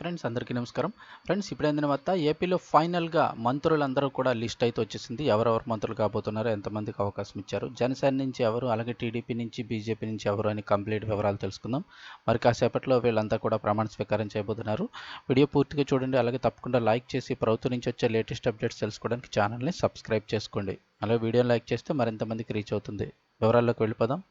Friends అందరికీ నమస్కారం. Friends ఇప్పుడైందిన వద్ద ఏపీలో ఫైనల్గా మంత్రులందరూ కూడా లిస్ట్ అయితే వచ్చేసింది. ఎవరెవరు మంత్రులు కాబోతున్నారో ఎంతమందికి అవకాశం ఇచ్చారు జనసేన నుంచి ఎవరు అలాగే టీడీపీ నుంచి బీజేపీ నుంచి ఎవరు అని కంప్లీట్ వివరాలు తెలుసుకుందాం. మరి కాసేపట్లో వీళ్ళంతా కూడా ప్రమాణ స్వీకారం చేయబోతున్నారు. వీడియో పూర్తిగా చూడండి అలాగే తప్పకుండా లైక్ చేసి ప్రభుత్వం నుంచి వచ్చే లేటెస్ట్ అప్డేట్స్ తెలుసుకోవడానికి ఛానల్ని సబ్స్క్రైబ్ చేసుకోండి. అలాగే వీడియోని లైక్ చేస్తే మరింతమందికి రీచ్ అవుతుంది. వివరాల్లోకి వెళ్ళిపోదాం.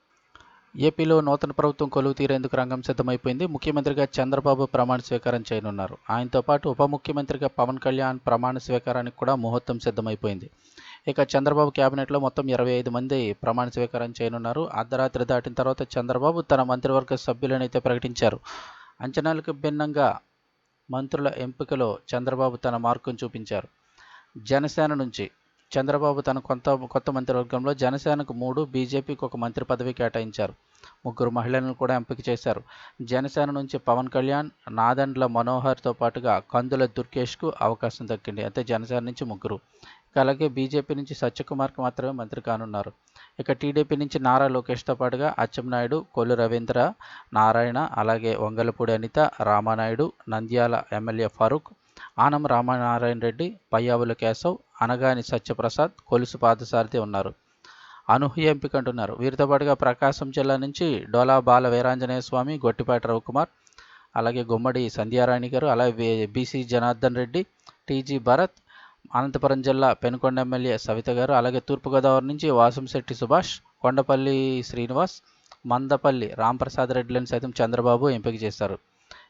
ఏపీలో నూతన ప్రభుత్వం కొలువు తీరేందుకు రంగం సిద్ధమైపోయింది. ముఖ్యమంత్రిగా చంద్రబాబు ప్రమాణ స్వీకారం చేయనున్నారు. ఆయనతో పాటు ఉప ముఖ్యమంత్రిగా పవన్ కళ్యాణ్ ప్రమాణ స్వీకారానికి కూడా ముహూర్తం సిద్ధమైపోయింది. ఇక చంద్రబాబు కేబినెట్లో మొత్తం ఇరవై ఐదు మంది ప్రమాణ స్వీకారం చేయనున్నారు. అర్ధరాత్రి దాటిన తర్వాత చంద్రబాబు తన మంత్రివర్గ సభ్యులనైతే ప్రకటించారు. అంచనాలకు భిన్నంగా మంత్రుల ఎంపికలో చంద్రబాబు తన మార్కును చూపించారు. జనసేన నుంచి చంద్రబాబు తన కొత్త కొత్త మంత్రివర్గంలో జనసేనకు మూడు బీజేపీకి ఒక మంత్రి పదవి కేటాయించారు. ముగ్గురు మహిళలను కూడా ఎంపిక చేశారు. జనసేన నుంచి పవన్ కళ్యాణ్ నాదండ్ల మనోహర్తో పాటుగా కందుల దుర్గేష్కు అవకాశం దక్కింది. అయితే జనసేన నుంచి ముగ్గురు. ఇక అలాగే బీజేపీ నుంచి సత్యకుమార్కి మాత్రమే మంత్రి కానున్నారు. ఇక టీడీపీ నుంచి నారా లోకేష్తో పాటుగా అచ్చెంనాయుడు కొల్లు రవీంద్ర నారాయణ అలాగే వంగలపూడి అనిత రామానాయుడు నంద్యాల ఎమ్మెల్యే ఫరూక్ ఆనం రామనారాయణ రెడ్డి పయ్యావుల కేశవ్ అనగాని సత్యప్రసాద్ కొలుసు పాదసారథి ఉన్నారు. అనూహ్య ఎంపిక అంటున్నారు వీరితో పాటుగా ప్రకాశం జిల్లా నుంచి డోలా బాల వీరాంజనేయ స్వామి గొట్టిపాటి రవికుమార్ అలాగే గుమ్మడి సంధ్యారాణి గారు అలాగే బీసీ జనార్దన్ రెడ్డి టీజీ భరత్ అనంతపురం జిల్లా పెనుకొండ ఎమ్మెల్యే సవిత గారు అలాగే తూర్పుగోదావరి నుంచి వాసంశెట్టి సుభాష్ కొండపల్లి శ్రీనివాస్ మందపల్లి రాంప్రసాద్ రెడ్డిలను సైతం చంద్రబాబు ఎంపిక చేశారు.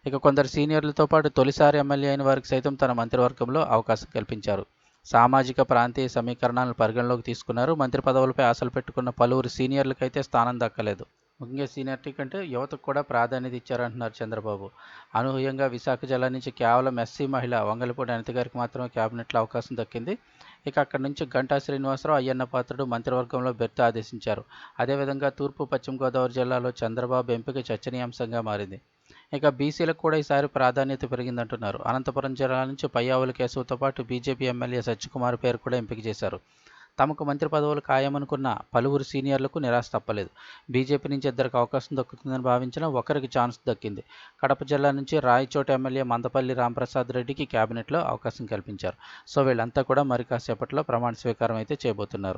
ఇక కొందరు సీనియర్లతో పాటు తొలిసారి ఎమ్మెల్యే అయిన వారికి సైతం తన మంత్రివర్గంలో అవకాశం కల్పించారు. సామాజిక ప్రాంతీయ సమీకరణాలను పరిగణలోకి తీసుకున్నారు. మంత్రి పదవులపై ఆశలు పెట్టుకున్న పలువురు సీనియర్లకైతే స్థానం దక్కలేదు. ముఖ్యంగా సీనియారిటీ కంటే యువతకు కూడా ప్రాధాన్యత ఇచ్చారంటున్నారు చంద్రబాబు. అనూహ్యంగా విశాఖ జిల్లా నుంచి కేవలం ఎస్సీ మహిళ వంగలపూడి అనిత గారికి మాత్రమే కేబినెట్లో అవకాశం దక్కింది. ఇక అక్కడి నుంచి గంటా శ్రీనివాసరావు అయ్యన్న పాత్రుడు మంత్రివర్గంలో బెర్త ఆదేశించారు. అదేవిధంగా తూర్పు పశ్చిమ గోదావరి జిల్లాలో చంద్రబాబు ఎంపిక చర్చనీయాంశంగా మారింది. ఇక బీసీలకు కూడా ఈసారి ప్రాధాన్యత పెరిగిందంటున్నారు. అనంతపురం జిల్లా నుంచి పయ్యావుల కేశవ్తో పాటు బీజేపీ ఎమ్మెల్యే సత్యకుమార్ పేరు కూడా ఎంపిక చేశారు. తమకు మంత్రి పదవులు ఖాయమనుకున్న పలువురు సీనియర్లకు నిరాశ తప్పలేదు. బీజేపీ నుంచి ఇద్దరికి అవకాశం దక్కుతుందని భావించిన ఒకరికి ఛాన్స్ దక్కింది. కడప జిల్లా నుంచి రాయచోట ఎమ్మెల్యే మందపల్లి రాంప్రసాద్ రెడ్డికి కేబినెట్లో అవకాశం కల్పించారు. సో వీళ్ళంతా కూడా మరి కాసేపట్లో ప్రమాణ స్వీకారం అయితే చేయబోతున్నారు.